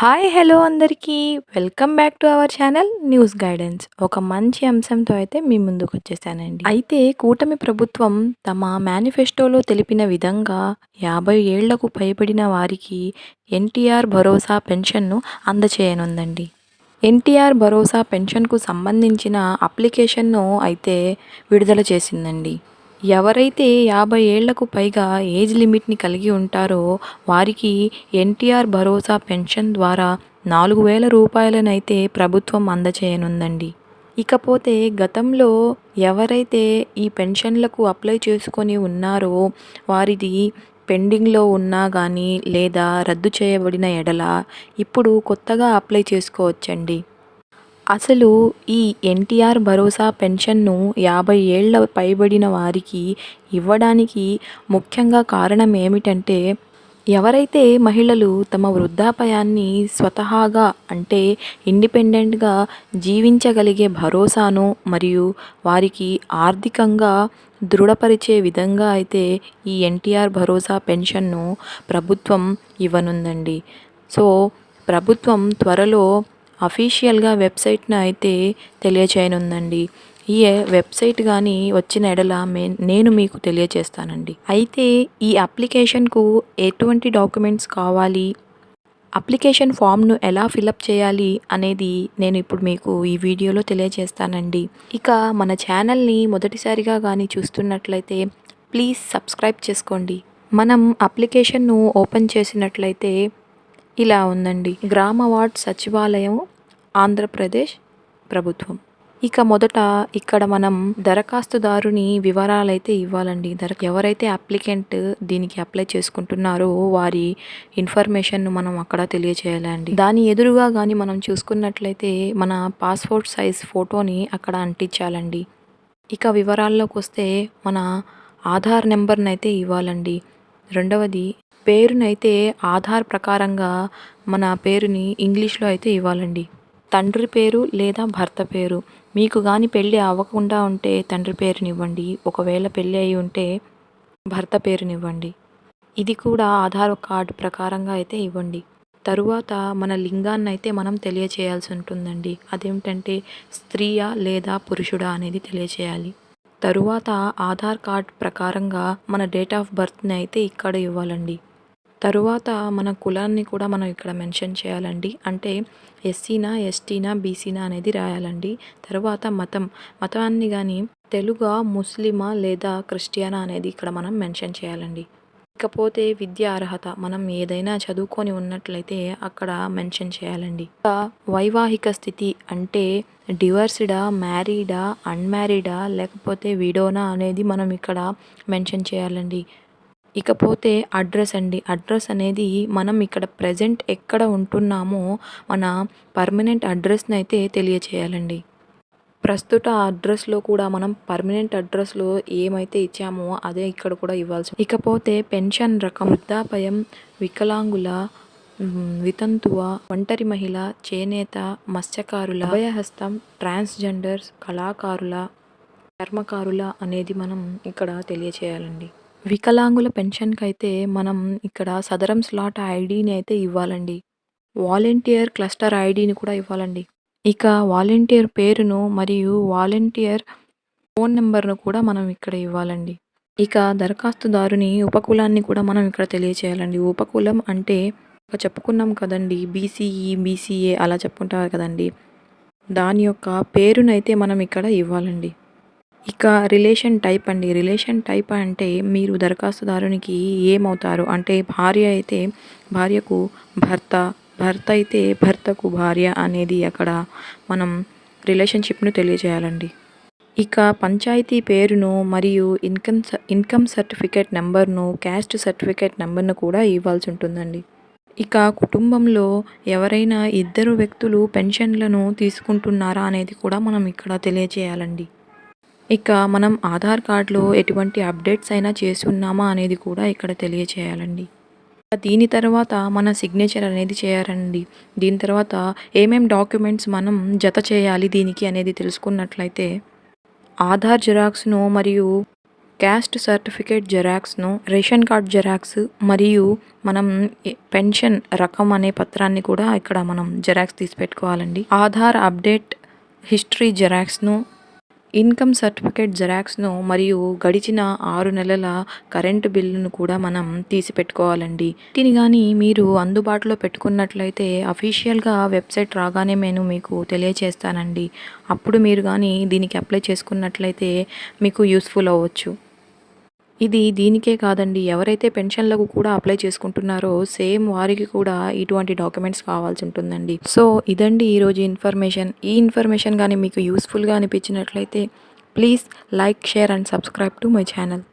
Hi hello అందరికీ. Welcome back to our channel news guidance. ఒక మంచి అంశంతో అయితే మీ ముందుకు వచ్చేసానండి. అయితే కూటమి ప్రభుత్వం తమ మేనిఫెస్టోలో తెలిపిన విధంగా యాభై ఏళ్ళకు పైబడిన వారికి ఎన్టీఆర్ భరోసా పెన్షన్ను అందచేయనుందండి. ఎన్టీఆర్ భరోసా పెన్షన్కు సంబంధించిన అప్లికేషన్ను అయితే విడుదల చేసిందండి. ఎవరైతే యాభై ఏళ్ళకు పైగా ఏజ్ లిమిట్ని కలిగి ఉంటారో వారికి ఎన్టీఆర్ భరోసా పెన్షన్ ద్వారా నాలుగు వేల రూపాయలనైతే ప్రభుత్వం అందచేయనుందండి. ఇకపోతే గతంలో ఎవరైతే ఈ పెన్షన్లకు అప్లై చేసుకొని ఉన్నారో వారిది పెండింగ్లో ఉన్నా కానీ లేదా రద్దు చేయబడిన ఎడల ఇప్పుడు కొత్తగా అప్లై చేసుకోవచ్చండి. అసలు ఈ ఎన్టీఆర్ భరోసా పెన్షన్ను యాభై ఏళ్ళ పైబడిన వారికి ఇవ్వడానికి ముఖ్యంగా కారణం ఏమిటంటే ఎవరైతే మహిళలు తమ వృద్ధాపయాన్ని స్వతహాగా అంటే ఇండిపెండెంట్గా జీవించగలిగే భరోసాను మరియు వారికి ఆర్థికంగా దృఢపరిచే విధంగా అయితే ఈ ఎన్టీఆర్ భరోసా పెన్షన్ను ప్రభుత్వం ఇవ్వనుందండి. సో ప్రభుత్వం త్వరలో అఫీషియల్గా వెబ్సైట్ను అయితే తెలియచేయనుందండి. ఈ వెబ్సైట్ కానీ వచ్చిన ఎడల మే నేను మీకు తెలియచేస్తానండి. అయితే ఈ అప్లికేషన్కు ఎటువంటి డాక్యుమెంట్స్ కావాలి? అప్లికేషన్ ఫామ్ను ఎలా ఫిలప్ చేయాలి అనేది నేను ఇప్పుడు మీకు ఈ వీడియోలో తెలియజేస్తానండి ఇక మన ఛానల్ని మొదటిసారిగా కానీ చూస్తున్నట్లయితే ప్లీజ్ సబ్స్క్రైబ్ చేసుకోండి. మనం అప్లికేషన్ను ఓపెన్ చేసినట్లయితే ఇలా ఉందండి. గ్రామ వార్డ్ సచివాలయం ఆంధ్రప్రదేశ్ ప్రభుత్వం. ఇక మొదట ఇక్కడ మనం దరఖాస్తుదారుని వివరాలైతే ఇవ్వాలండి. దర ఎవరైతే అప్లికెంట్ దీనికి అప్లై చేసుకుంటున్నారో వారి ఇన్ఫర్మేషన్ను మనం అక్కడ తెలియచేయాలండి. దాని ఎదురుగా కానీ మనం చూసుకున్నట్లయితే మన పాస్పోర్ట్ సైజ్ ఫోటోని అక్కడ అంటించాలండి. ఇక వివరాల్లోకి వస్తే మన ఆధార్ నెంబర్ని అయితే ఇవ్వాలండి. రెండవది పేరునైతే ఆధార్ ప్రకారంగా మన పేరుని ఇంగ్లీష్లో అయితే ఇవ్వాలండి. తండ్రి పేరు లేదా భర్త పేరు. మీకు కానీ పెళ్ళి అవ్వకుండా ఉంటే తండ్రి పేరునివ్వండి. ఒకవేళ పెళ్ళి అయి ఉంటే భర్త పేరునివ్వండి. ఇది కూడా ఆధార్ కార్డు ప్రకారంగా అయితే ఇవ్వండి. తరువాత మన లింగాన్ని అయితే మనం తెలియచేయాల్సి ఉంటుందండి. అదేమిటంటే స్త్రీయా లేదా పురుషుడా అనేది తెలియచేయాలి. తరువాత ఆధార్ కార్డ్ ప్రకారంగా మన డేట్ ఆఫ్ బర్త్ని అయితే ఇక్కడ ఇవ్వాలండి. తరువాత మన కులాన్ని కూడా మనం ఇక్కడ మెన్షన్ చేయాలండి. అంటే ఎస్సీనా ఎస్టీనా బీసీనా అనేది రాయాలండి. తర్వాత మతం. మతాన్ని కానీ తెలుగా ముస్లిమా లేదా క్రిస్టియనా అనేది ఇక్కడ మనం మెన్షన్ చేయాలండి. ఇకపోతే విద్య అర్హత. మనం ఏదైనా చదువుకొని ఉన్నట్లయితే అక్కడ మెన్షన్ చేయాలండి. వైవాహిక స్థితి అంటే డివర్స్డా మ్యారీడా అన్మ్యారీడా లేకపోతే విడోనా అనేది మనం ఇక్కడ మెన్షన్ చేయాలండి. ఇకపోతే అడ్రస్ అండి. అడ్రస్ అనేది మనం ఇక్కడ ప్రజెంట్ ఎక్కడ ఉంటున్నామో మన పర్మనెంట్ అడ్రస్ని అయితే తెలియచేయాలండి. ప్రస్తుత అడ్రస్లో కూడా మనం పర్మనెంట్ అడ్రస్లో ఏమైతే ఇచ్చామో అదే ఇక్కడ కూడా ఇవ్వాల్సి ఇకపోతే పెన్షన్ రకం వృద్ధాపయం వికలాంగుల వితంతువ ఒంటరి మహిళ చేనేత మత్స్యకారుల అభయహస్తం ట్రాన్స్జెండర్స్ కళాకారుల చర్మకారుల అనేది మనం ఇక్కడ తెలియచేయాలండి. వికలాంగుల పెన్షన్కి అయితే మనం ఇక్కడ సదరం స్లాట్ ఐడిని అయితే ఇవ్వాలండి. వాలంటీర్ క్లస్టర్ ఐడిని కూడా ఇవ్వాలండి. ఇక వాలంటీర్ పేరును మరియు వాలంటీర్ ఫోన్ నెంబర్ను కూడా మనం ఇక్కడ ఇవ్వాలండి. ఇక దరఖాస్తుదారుని ఉపకులాన్ని కూడా మనం ఇక్కడ తెలియచేయాలండి. ఉపకులం అంటే చెప్పుకున్నాం కదండి బీసీఈ బీసీఏ అలా చెప్పుకుంటారు కదండి. దాని యొక్క పేరునైతే మనం ఇక్కడ ఇవ్వాలండి. ఇక రిలేషన్ టైప్ అండి. రిలేషన్ టైప్ అంటే మీరు దరఖాస్తుదారునికి ఏమవుతారు? అంటే భార్య అయితే భార్యకు భర్త భర్త అయితే భర్తకు భార్య అనేది అక్కడ మనం రిలేషన్షిప్ను తెలియజేయాలండి. ఇక పంచాయతీ పేరును మరియు ఇన్కమ్ ఇన్కమ్ సర్టిఫికేట్ నెంబర్ను క్యాస్ట్ సర్టిఫికేట్ నెంబర్ను కూడా ఇవ్వాల్సి ఉంటుందండి. ఇక కుటుంబంలో ఎవరైనా ఇద్దరు వ్యక్తులు పెన్షన్లను తీసుకుంటున్నారా అనేది కూడా మనం ఇక్కడ తెలియజేయాలండి. ఇక మనం ఆధార్ కార్డ్లో ఎటువంటి అప్డేట్స్ అయినా చేసి ఉన్నామా అనేది కూడా ఇక్కడ తెలియచేయాలండి. దీని తర్వాత మన సిగ్నేచర్ అనేది చేయాలండి. దీని తర్వాత ఏమేం డాక్యుమెంట్స్ మనం జత చేయాలి దీనికి అనేది తెలుసుకున్నట్లయితే ఆధార్ జిరాక్స్ను మరియు క్యాస్ట్ సర్టిఫికేట్ జెరాక్స్ను రేషన్ కార్డ్ జెరాక్స్ మరియు మనం పెన్షన్ రకం అనే పత్రాన్ని కూడా ఇక్కడ మనం జెరాక్స్ తీసి పెట్టుకోవాలండి. ఆధార్ అప్డేట్ హిస్టరీ జెరాక్స్ను ఇన్కమ్ సర్టిఫికేట్ జెరాక్స్ను మరియు గడిచిన ఆరు నెలల కరెంటు బిల్లును కూడా మనం తీసిపెట్టుకోవాలండి. వీటిని దీని కానీ మీరు అందుబాటులో పెట్టుకున్నట్లయితే అఫీషియల్గా వెబ్సైట్ రాగానే నేను మీకు తెలియచేస్తానండి. అప్పుడు మీరు కానీ దీనికి అప్లై చేసుకున్నట్లయితే మీకు యూస్ఫుల్ అవ్వచ్చు. ఇది దీనికే కాదండి. ఎవరైతే పెన్షన్లకు కూడా అప్లై చేసుకుంటున్నారో సేమ్ వారికి కూడా ఇటువంటి డాక్యుమెంట్స్ కావాల్సి ఉంటుందండి. సో ఇదండి ఈరోజు ఇన్ఫర్మేషన్. ఈ ఇన్ఫర్మేషన్ కానీ మీకు యూస్ఫుల్గా అనిపించినట్లయితే please like share and subscribe to my channel.